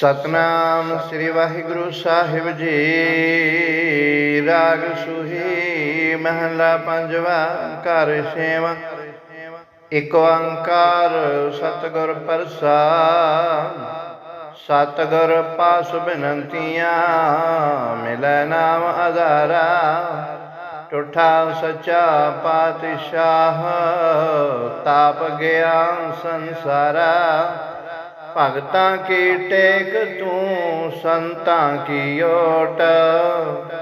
ਸਤਨਾਮ ਸ੍ਰੀ ਵਾਹਿਗੁਰੂ ਸਾਹਿਬ ਜੀ। ਰਾਗ ਸੁਹੀ ਮਹਲਾ ਪੰਜਵਾ, ਘਰ ਛੇਵਾਂ। ਇਕ ਓੰਕਾਰ ਸਤਿਗੁਰ ਪ੍ਰਸਾਦ। ਸਤਿਗੁਰ ਪਾਸ ਬਿਨੰਤੀਆਂ, ਮਿਲੈ ਨਾਮ ਆਧਾਰਾ ਟੁੱਠਾ ਸੱਚਾ ਪਾਤਸ਼ਾਹ, ਤਾਪ ਗਿਆ ਸੰਸਾਰਾ। ਭਗਤਾਂ ਕੀ ਟੇਕ ਤੂੰ, ਸੰਤਾਂ ਕੀ ਓਟ?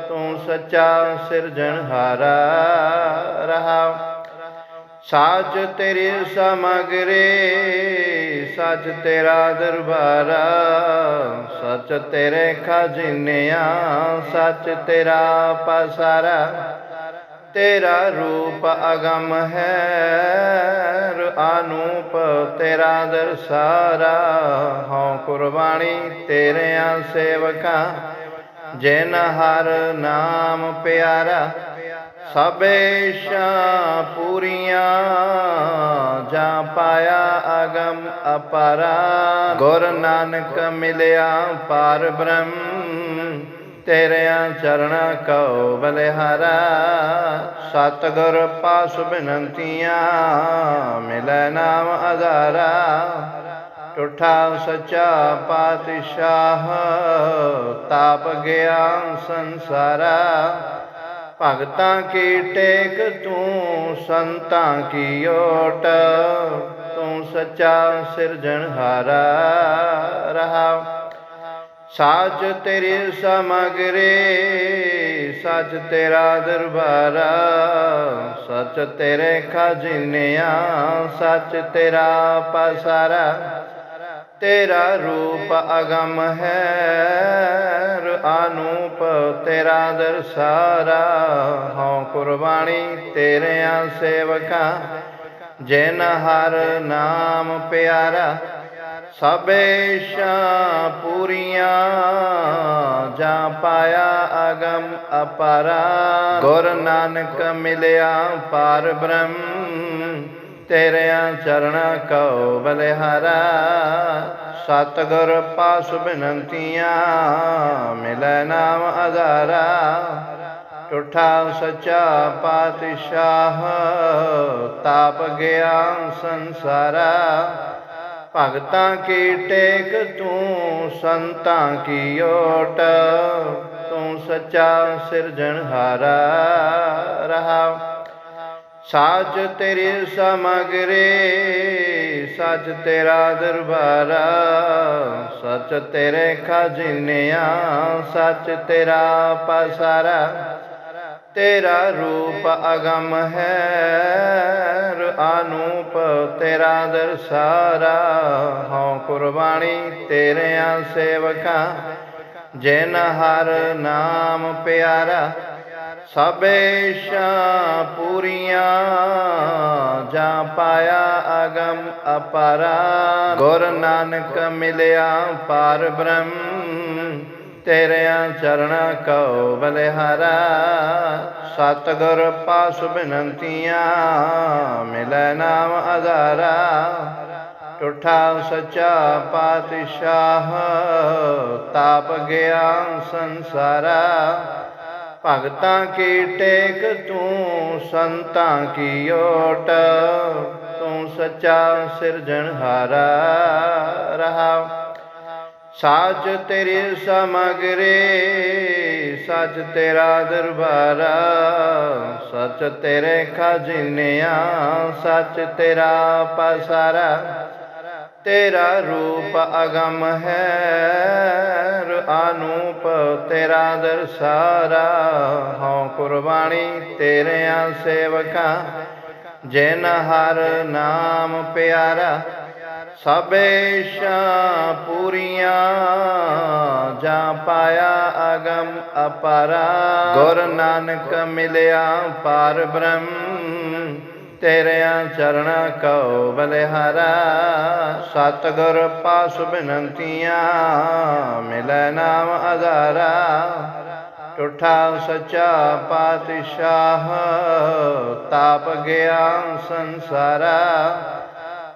ਤੂੰ ਸੱਚਾ ਸਿਰਜਣਹਾਰਾ ਰਹਾ। ਸਾਚ ਤੇਰੀ ਸਮਗਰੇ, ਸੱਚ ਤੇਰਾ ਦਰਬਾਰਾ। ਸੱਚ ਤੇਰੇ ਖਜ਼ਾਨਿਆਂ, ਸੱਚ ਤੇਰਾ ਪਸਾਰਾ। ਤੇਰਾ ਰੂਪ ਅਗਮ ਹੈ। ਅਨੂਪ, ਤੇਰਾ ਦਰਸਾਰਾ ਹਉ ਕੁਰਬਾਨੀ ਤੇਰਿਆਂ ਸੇਵਕਾਂ। ਜਿਨ ਹਰ ਨਾਮ ਪਿਆਰਾ, ਸਭੇ ਸ਼ਾ ਪੂਰੀਆਂ। ਜਾਂ ਪਾਇਆ ਅਗਮ ਅਪਾਰਾ। ਗੁਰ ਨਾਨਕ ਮਿਲਿਆ, ਪਾਰ ਬ੍ਰਹਮ। ਤੇਰਿਆਂ ਚਰਣਾ ਕਉ ਬਲਿਹਾਰਾ। ਸਤਿਗੁਰ ਪਾਸ ਬਿਨੰਤੀਆਂ ਮਿਲੈ ਨਾਮ ਆਧਾਰਾ ਟੁੱਠਾ ਸੱਚਾ ਪਾਤਸ਼ਾਹ, ਤਾਪ ਗਿਆ ਸੰਸਾਰਾ। ਭਗਤਾਂ ਕੀ ਟੇਕ ਤੂੰ, ਸੰਤਾਂ ਕੀ ਓਟ। ਤੂੰ ਸੱਚਾ ਸਿਰਜਣਹਾਰਾ ਰਹਾ। ਸਾਚ ਤੇਰੀ ਸਮਗਰੇ ਸੱਚ ਤੇਰਾ ਦਰਬਾਰਾ ਸੱਚ ਤੇਰੇ ਖਜ਼ਾਨਿਆਂ ਸੱਚ ਤੇਰਾ ਪਸਾਰਾ। ਤੇਰਾ ਰੂਪ ਅਗਮ ਹੈ ਅਨੂਪ ਤੇਰਾ ਦਰਸਾਰਾ। ਹਉ ਕੁਰਬਾਨੀ ਤੇਰਿਆਂ ਸੇਵਕਾਂ, ਜਿਨ ਹਰ ਨਾਮ ਪਿਆਰਾ। ਸਭੇ ਸ਼ਾ ਪੂਰੀਆਂ ਜਾਂ ਪਾਇਆ ਅਗਮ ਅਪਾਰਾ। ਗੁਰ ਨਾਨਕ ਮਿਲਿਆ ਪਾਰ ਬ੍ਰਹਮ, ਤੇਰਿਆਂ ਚਰਣਾ ਕਉ ਬਲਿਹਾਰਾ। ਸਤਿਗੁਰ ਪਾਸ ਬਿਨੰਤੀਆਂ, ਮਿਲੈ ਨਾਮ ਅਧਾਰਾ। ਟੁੱਠਾ ਸੱਚਾ ਪਾਤਸ਼ਾਹ, ਤਾਪ ਗਿਆ ਸੰਸਾਰਾ। ਭਗਤਾਂ ਕੀ ਟੇਕ ਤੂੰ, ਸੰਤਾਂ ਕੀ ਓਟ? ਤੂੰ ਸੱਚਾ ਸਿਰਜਣਹਾਰਾ ਰਹਾ। ਸਾਚ ਤੇਰੀ ਸਮਗਰੇ ਸੱਚ ਤੇਰਾ ਦਰਬਾਰਾ। ਸੱਚ ਤੇਰੇ ਖਜ਼ਾਨਿਆਂ, ਸੱਚ ਤੇਰਾ ਪਸਾਰਾ। ਤੇਰਾ ਰੂਪ ਅਗਮ ਹੈ। ਅਨੂਪ, ਤੇਰਾ ਦਰਸਾਰਾ ਹਉ ਕੁਰਬਾਨੀ ਤੇਰਿਆਂ ਸੇਵਕਾਂ, ਜਿਨ ਹਰ ਨਾਮ ਪਿਆਰਾ। ਸਬੇਸ਼ਾ ਪੂਰੀਆਂ, ਜਾਂ ਪਾਇਆ ਅਗਮ ਅਪਾਰਾ। ਗੁਰ ਨਾਨਕ ਮਿਲਿਆ, ਪਾਰ ਬ੍ਰਹਮ ਤੇਰਿਆਂ ਚਰਣਾ ਕਉ ਬਲਿਹਾਰਾ। ਸਤਿਗੁਰ ਪਾਸ ਬਿਨੰਤੀਆਂ ਮਿਲੈ ਨਾਮ ਅਧਾਰਾ ਟੁੱਠਾ ਸੱਚਾ ਪਾਤਸ਼ਾਹ, ਤਾਪ ਗਿਆ ਸੰਸਾਰਾ। ਭਗਤਾਂ ਕੀ ਟੇਕ ਤੂੰ, ਸੰਤਾਂ ਕੀ ਓਟ। ਤੂੰ ਸੱਚਾ ਸਿਰਜਣਹਾਰਾ ਰਹਾ। ਸਾਚ ਤੇਰੀ ਸਮਗਰੇ ਸੱਚ ਤੇਰਾ ਦਰਬਾਰਾ ਸੱਚ ਤੇਰੇ ਖਜ਼ਾਨਿਆਂ ਸੱਚ ਤੇਰਾ ਪਸਾਰਾ। ਤੇਰਾ ਰੂਪ ਅਗਮ ਹੈ ਅਨੂਪ ਤੇਰਾ ਦਰਸਾਰਾ। ਹਉ ਕੁਰਬਾਨੀ ਤੇਰਿਆਂ ਸੇਵਕਾਂ, ਜਿਨ ਹਰ ਨਾਮ ਪਿਆਰਾ। ਸਭੇ ਸ਼ਾ ਪੂਰੀਆਂ, ਜਾਂ ਪਾਇਆ ਅਗਮ ਅਪਾਰਾ। ਗੁਰ ਨਾਨਕ ਮਿਲਿਆ ਪਾਰ ਬ੍ਰਹਮ, ਤੇਰਿਆਂ ਚਰਣਾ ਕਉ ਬਲਿਹਾਰਾ। ਸਤਿਗੁਰ ਪਾਸ ਬਿਨੰਤੀਆਂ, ਮਿਲੈ ਨਾਮ ਆਧਾਰਾ ਟੁੱਠਾ ਸੱਚਾ ਪਾਤਸ਼ਾਹ, ਤਾਪ ਗਿਆ ਸੰਸਾਰਾ।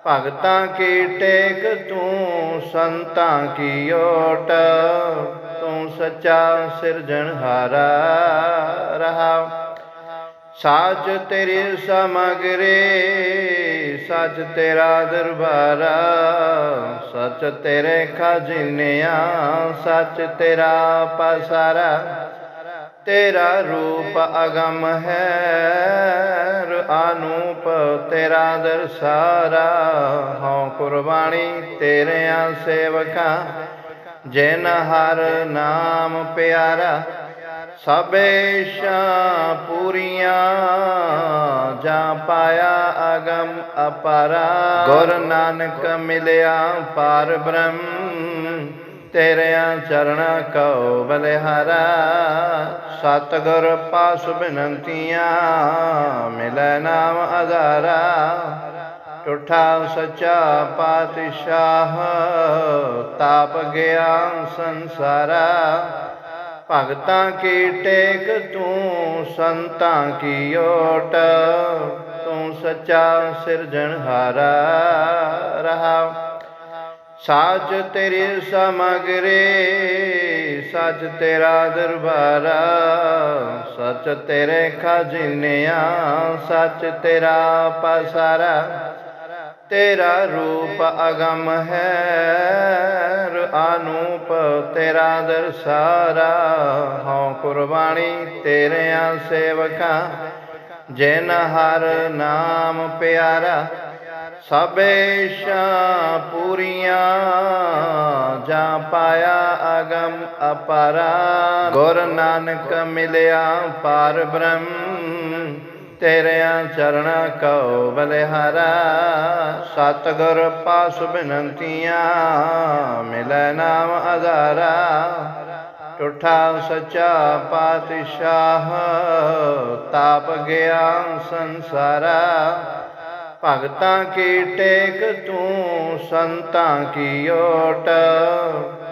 ਭਗਤਾਂ ਕੀ ਟੇਕ ਤੂੰ, ਸੰਤਾਂ ਕੀ ਓਟ? ਤੂੰ ਸੱਚਾ ਸਿਰਜਣਹਾਰਾ ਰਹਾ। ਸਾਚ ਤੇਰੀ ਸਮਗਰੇ, ਸੱਚ ਤੇਰਾ ਦਰਬਾਰਾ। ਸੱਚ ਤੇਰੇ ਖਜ਼ਾਨਿਆਂ, ਸੱਚ ਤੇਰਾ ਪਸਾਰਾ। ਤੇਰਾ ਰੂਪ ਅਗਮ ਹੈ ਅਨੂਪ ਤੇਰਾ ਦਰਸਾਰਾ ਹਉ ਕੁਰਬਾਨੀ ਤੇਰਿਆਂ ਸੇਵਕਾਂ। ਜਿਨ ਹਰ ਨਾਮ ਪਿਆਰਾ, ਸਭੇ ਸ਼ਾ ਪੂਰੀਆਂ। ਜਾਂ ਪਾਇਆ ਅਗਮ ਅਪਾਰਾ। ਗੁਰ ਨਾਨਕ ਮਿਲਿਆ ਪਾਰ ਬ੍ਰਹਮ, ਤੇਰਿਆਂ ਚਰਣਾ ਕਉ ਬਲਿਹਾਰਾ। ਸਤਿਗੁਰ ਪਾਸ ਬਿਨੰਤੀਆਂ ਮਿਲੈ ਨਾਮ ਆਧਾਰਾ ਟੁੱਠਾ ਸੱਚਾ ਪਾਤਸ਼ਾਹ, ਤਾਪ ਗਿਆ ਸੰਸਾਰਾ। ਭਗਤਾਂ ਕੀ ਟੇਕ ਤੂੰ, ਸੰਤਾਂ ਕੀ ਓਟ, ਤੂੰ ਸੱਚਾ ਸਿਰਜਣਹਾਰਾ ਰਹਾ। ਸਾਚ ਤੇਰੀ ਸਮਗਰੇ ਸੱਚ ਤੇਰਾ ਦਰਬਾਰਾ, ਸੱਚ ਤੇਰੇ ਖਜ਼ਾਨਿਆਂ, ਸੱਚ ਤੇਰਾ ਪਸਾਰਾ। ਤੇਰਾ ਰੂਪ ਅਗਮ ਹੈ, ਅਨੂਪ ਤੇਰਾ ਦਰਸਾਰਾ। ਹਉ ਕੁਰਬਾਨੀ ਤੇਰਿਆਂ ਸੇਵਕਾਂ, ਜਿਨ ਹਰ ਨਾਮ ਪਿਆਰਾ। ਸਭੇ ਸ਼ਾ ਪੂਰੀਆਂ, ਜਾਂ ਪਾਇਆ ਅਗਮ ਅਪਾਰਾ ਗੁਰ ਨਾਨਕ ਮਿਲਿਆ ਪਾਰ ਬ੍ਰਹਮ, ਤੇਰਿਆਂ ਚਰਣਾ ਕਉ ਬਲਿਹਾਰਾ। ਸਤਿਗੁਰ ਪਾਸ ਬਿਨੰਤੀਆਂ, ਮਿਲੈ ਨਾਮ ਆਧਾਰਾ ਟੁੱਠਾ ਸੱਚਾ ਪਾਤਸ਼ਾਹ, ਤਾਪ ਗਿਆ ਸੰਸਾਰਾ। ਭਗਤਾਂ ਕੀ ਟੇਕ ਤੂੰ, ਸੰਤਾਂ ਕੀ ਓਟ?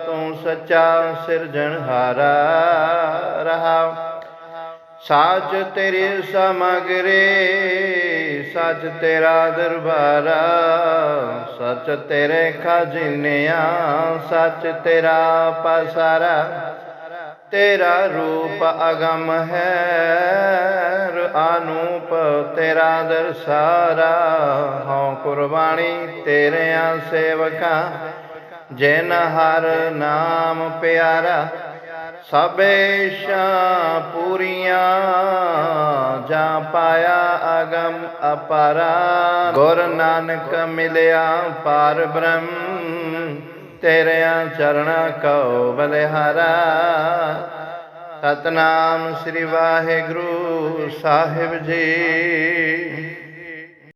ਤੂੰ ਸੱਚਾ ਸਿਰਜਣਹਾਰਾ ਰਹਾ। ਸਾਚ ਤੇਰੀ ਸਮਗਰੇ ਸੱਚ ਤੇਰਾ ਦਰਬਾਰਾ। ਸੱਚ ਤੇਰੇ ਖਜ਼ਾਨਿਆਂ, ਸੱਚ ਤੇਰਾ ਪਸਾਰਾ। ਤੇਰਾ ਰੂਪ ਅਗਮ ਹੈ। ਅਨੂਪ, ਤੇਰਾ ਦਰਸਾਰਾ ਹਉ ਕੁਰਬਾਨੀ ਤੇਰਿਆਂ ਸੇਵਕਾਂ। ਜਿਨ ਹਰ ਨਾਮ ਪਿਆਰਾ ਸਬੇਸ਼ਾ ਪੂਰੀਆਂ। ਜਾਂ ਪਾਇਆ ਅਗਮ ਅਪਾਰਾ। ਗੁਰ ਨਾਨਕ ਮਿਲਿਆ, ਪਾਰ ਬ੍ਰਹਮ। ਤੇਰਿਆਂ ਚਰਣਾ ਕਉ ਬਲਿਹਾਰਾ। ਸਤਨਾਮ ਸ੍ਰੀ ਵਾਹਿਗੁਰੂ ਸਾਹਿਬ ਜੀ।